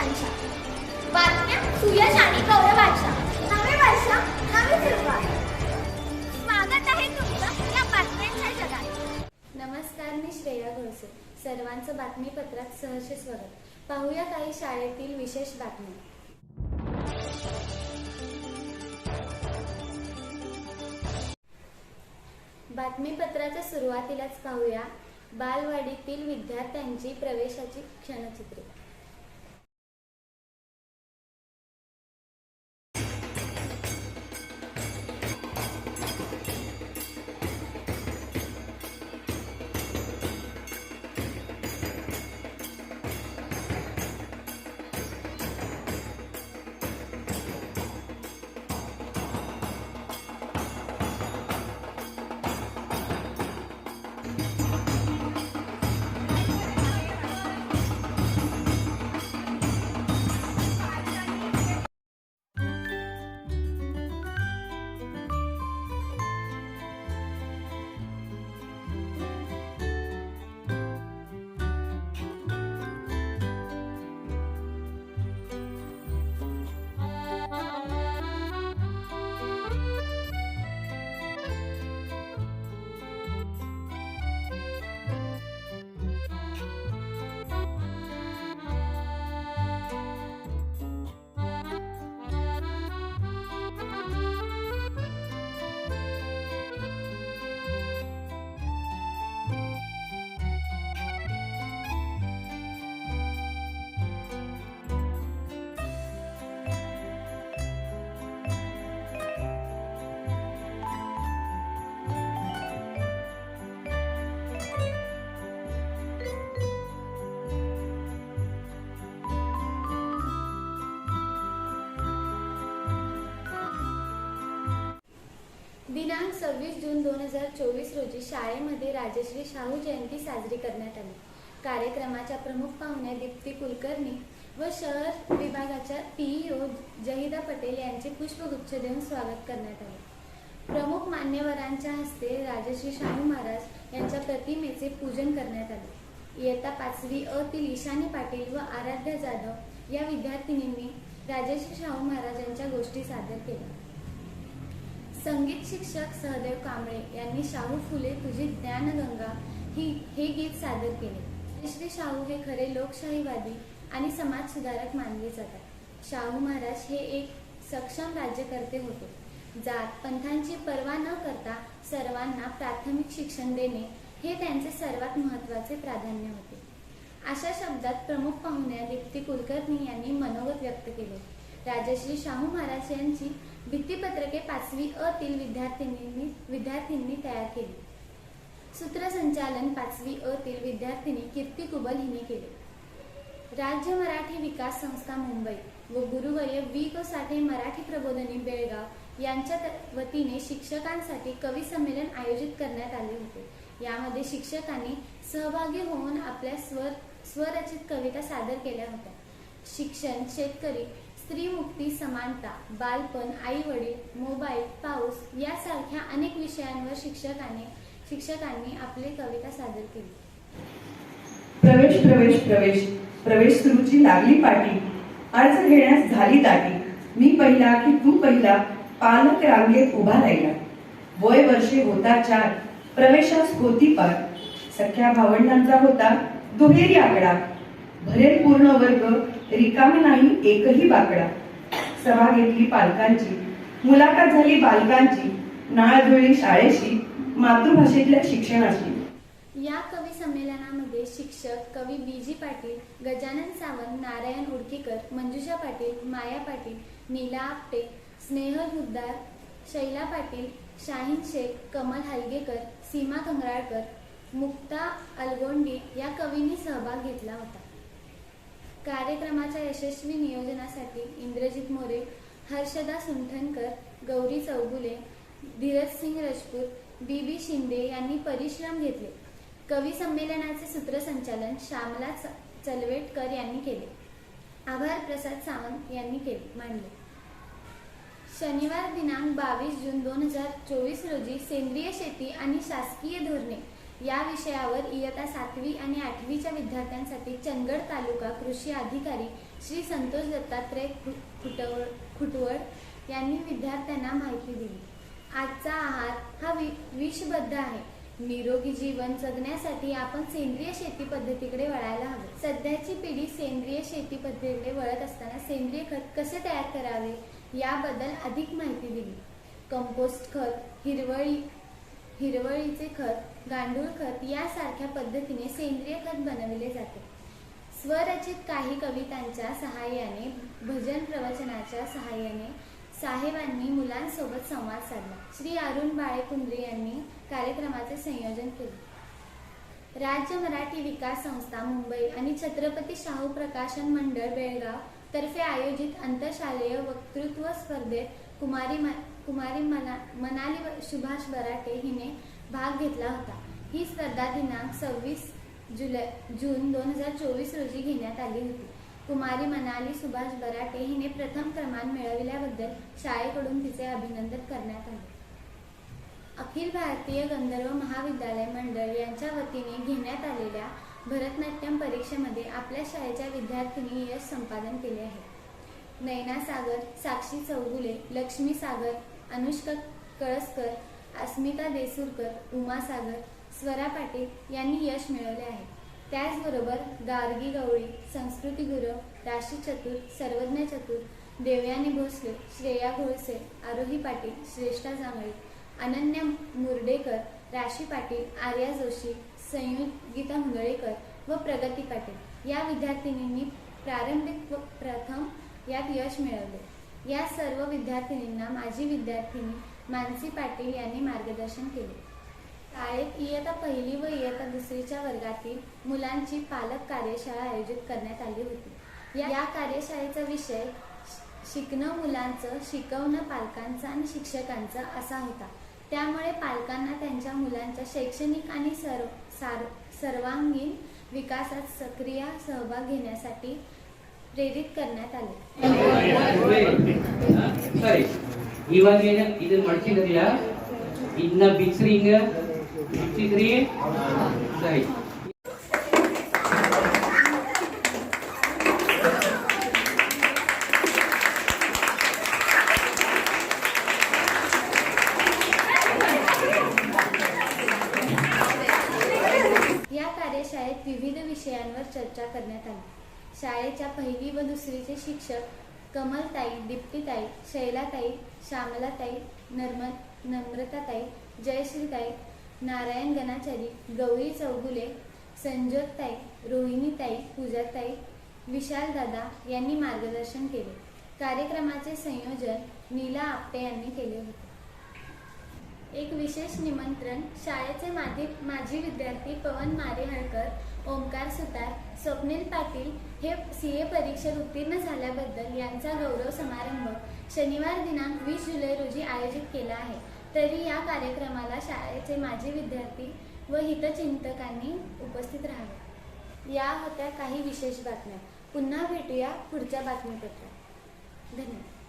उपक्रमांच्या बातम्या सुयश आणि गौरवाच्या नवे वर्ष नवी सुरुवात स्वागत आहे तुमचं या बातम्यांच्या जगात. नमस्कार मी श्रेया घोळसे सर्वांचं बातमीपत्रात सहर्ष स्वागत. पाहूया काही शाळेतील विशेष बातम्या. बातमीपत्राच्या सुरुवातीलाच पाहूया. बालवाडीतील विद्यार्थ्यांची प्रवेशाची क्षणचित्रे. दिनांक सव्वीस जून दोन हजार चोवीस रोजी शाळेमध्ये राजश्री शाहू जयंती साजरी करण्यात आली. कार्यक्रमाच्या प्रमुख पाहुण्या दीप्ती कुलकर्णी व शहर विभागाच्या पीईओ जहिदा पटेल यांचे पुष्पगुच्छ देऊन स्वागत करण्यात आले. प्रमुख मान्यवरांच्या हस्ते राजश्री शाहू महाराज यांच्या प्रतिमेचे पूजन करण्यात आले. इयत्ता पाचवी अ तील ईशानी पाटील व आराध्या जाधव या विद्यार्थिनींनी राजश्री शाहू महाराजांच्या गोष्टी सादर केल्या. संगीत शिक्षक सहदेव कांबळे यांनी शाहू फुले तुझी ज्ञानगंगा ही हे गीत सादर केले. श्री शाहू हे खरे लोकशाहीवादी आणि समाज सुधारक मानले जातात. शाहू महाराज हे एक सक्षम राज्यकर्ते होते. जात पंथांची पर्वा न करता सर्वांना प्राथमिक शिक्षण देणे हे त्यांचे सर्वात महत्त्वाचे प्राधान्य होते. अशा शब्दात प्रमुख पाहुण्या दीप्ती कुलकर्णी यांनी मनोगत व्यक्त केले. राजश्री शाहू महाराज यांची भित्तीपत्रके पाचवी अ तील विद्यार्थिनींनी विद्यार्थ्यांनी तयार केली. सूत्रसंचालन पाचवी अ तील विद्यार्थिनी कीर्ती कुबल हिने केले. राज्य मराठी विकास संस्था मुंबई व गुरुवर्य वी को साठे मराठी प्रबोधनी बेळगाव यांच्या वतीने शिक्षकांसाठी कवी संमेलन आयोजित करण्यात आले होते. यामध्ये शिक्षकांनी सहभागी होऊन आपल्या स्वर स्वरचित कविता सादर केल्या होत्या. शिक्षण शेतकरी स्त्री मुक्ती समानता बालपण आई वडील मोबाईल पाऊस यासारख्या अनेक विषयांवर शिक्षकांनी शिक्षकांनी आपली कविता सादर केली. प्रवेश प्रवेश प्रवेश. प्रवेश सुरूची लागली पाठी अर्ज घेण्यास झाली दाटी. मी पहिला की तू पहिला पालक रांगेत उभा राहिला. वय वर्षे होता चार. प्रवेशास होती पार. सख्या भावंडांचा होता दुहेरी आकडा. भरेल पूर्ण वर्ग रिकामी नाही एकही बाकडा. सभा घेतली पालकांची. मुलाखत झाली बालकांची. नाळ जुळली शाळेशी मातृभाषेतल्या शिक्षणाशी. या कवी संमेलनामध्ये शिक्षक कवी बी जी पाटील गजानन सावंत नारायण उडकीकर मंजुषा पाटील माया पाटील नीला आपटे स्नेहल हुद्दार शैला पाटील शाहीन शेख कमल हलगेकर सीमा कंगराळकर मुक्ता अलगोंडी या कवींनी सहभाग घेतला होता. कार्यक्रमाच्या यशस्वी नियोजनासाठी इंद्रजित मोरे हर्षदा सुंठनकर गौरी चौगुले धीरज सिंग राजपूत बी बी शिंदे यांनी परिश्रम घेतले. कवी संमेलनाचे सूत्रसंचालन श्यामला च- चलवेटकर यांनी केले. आभार प्रसाद सावंत यांनी केले मांडले शनिवार दिनांक बावीस जून दोन हजार चोवीस रोजी सेंद्रिय शेती आणि शासकीय धोरणे या विषयावर इयत्ता सातवी आणि आठवीच्या विद्यार्थ्यांसाठी चंदगड तालुका कृषी अधिकारी श्री संतोष दत्तात्रय खुटवळ खुटवळ यांनी विद्यार्थ्यांना माहिती दिली. आजचा आहार हा वि विषबद्ध आहे. निरोगी जीवन जगण्यासाठी आपण सेंद्रिय शेती पद्धतीकडे वळायला हवे. सध्याची पिढी सेंद्रिय शेती पद्धतीकडे वळत असताना सेंद्रिय खत कसे तयार करावे याबद्दल अधिक माहिती दिली. कंपोस्ट खत हिरवळी हिरवळीचे खत गांडूळ खत यासारख्या पद्धतीने सेंद्रिय खत बनविले जाते. स्वरचित काही कवितांच्या सहाय्याने भजन प्रवचनाच्या सहाय्याने साहेबांनी मुलांसोबत संवाद साधला. श्री अरुण बाळेकुंद्रे यांनी कार्यक्रमाचे संयोजन केले. राज्य मराठी विकास संस्था मुंबई आणि छत्रपती शाहू प्रकाशन मंडळ बेळगाव तर्फे आयोजित आंतरशालेय वक्तृत्व स्पर्धेत कुमारी कुमारी मना मनाली सुभाष बराटे हिने भाग घेतला होता. ही स्पर्धा दिनांक सव्वीस जुलै जून दोन हजार चोवीस रोजी घेण्यात आली होती. कुमारी मनाली सुभाष बराटे हिने प्रथम क्रमांक मिळविल्याबद्दल शाळेकडून तिचे अभिनंदन करण्यात आले. अखिल भारतीय गंधर्व महाविद्यालय मंडळ यांच्या वतीने घेण्यात आलेल्या भरतनाट्यम परीक्षेमध्ये आपल्या शाळेच्या विद्यार्थिनी यश संपादन केले आहे. नैना सागर साक्षी चौगुले लक्ष्मी सागर अनुष्का कळसकर अस्मिता देसूरकर उमा सागर स्वरा पाटील यांनी यश मिळवले आहे. त्याचबरोबर गार्गी गवळी संस्कृती गुरव राशी चतुर सर्वज्ञ चतुर देवयानी भोसले श्रेया घोळसे आरोही पाटील श्रेष्ठा जांभळे अनन्या मुर्डेकर राशी पाटील आर्या जोशी संयुगिता मुंदळेकर व प्रगती पाटील. या विद्यार्थिनींनी प्रारंभिक प्रथम यात यश मिळवले. या सर्व विद्यार्थिनींना माझी विद्यार्थिनी मानसी पाटील यांनी मार्गदर्शन केले. शाळेत इयत्ता पहिली व इयत्ता दुसरीच्या वर्गातील मुलांची पालक कार्यशाळा आयोजित करण्यात आली होती. या कार्यशाळेचा विषय शिकणं मुलांचं शिकवणं पालकांचं आणि शिक्षकांचं असा होता. त्यामुळे पालकांना त्यांच्या मुलांच्या शैक्षणिक आणि सर्व सार सर्वांगीण विकासात सक्रिय सहभाग घेण्यासाठी ಪ್ರೇರಿತ करण्यात ಆಲೆ ಸರಿ ಇವಾಗ ಏನ ಇದನ್ನ ಮಡ್ಚಿದ್ರಲ್ಲ ಇದನ್ನ ಬಿಚ್ಚ್ರಿ ಹಿಂಗ ಬಿಚ್ಚಿದ್ರಿ ಸರಿ या कार्यशाळेत विविध विषयांवर चर्चा करण्यात आली शाळेच्या पहिली व दुसरीचे शिक्षक कमलताई दीप्तीताई शैलाताई श्यामलाताई नर्म नम्रताताई जयश्रीताई नारायण गणाचारी गौरी चौगुले संजोतताई रोहिणीताई पूजाताई विशालदादा यांनी मार्गदर्शन केले. कार्यक्रमाचे संयोजन नीला आपटे यांनी केले होते. एक विशेष निमंत्रण शाळेचे माजी माजी विद्यार्थी पवन मारेहळकर ओंकार सुतार स्वप्नील पाटील हे सी ए परीक्षेत उत्तीर्ण झाल्याबद्दल यांचा गौरव समारंभ शनिवार दिनांक वीस जुलै रोजी आयोजित केला आहे. तरी या कार्यक्रमाला शाळेचे माजी विद्यार्थी व हितचिंतकांनी उपस्थित राहावे. या होत्या काही विशेष बातम्या. पुन्हा भेटूया पुढच्या बातमीपत्रात. धन्यवाद.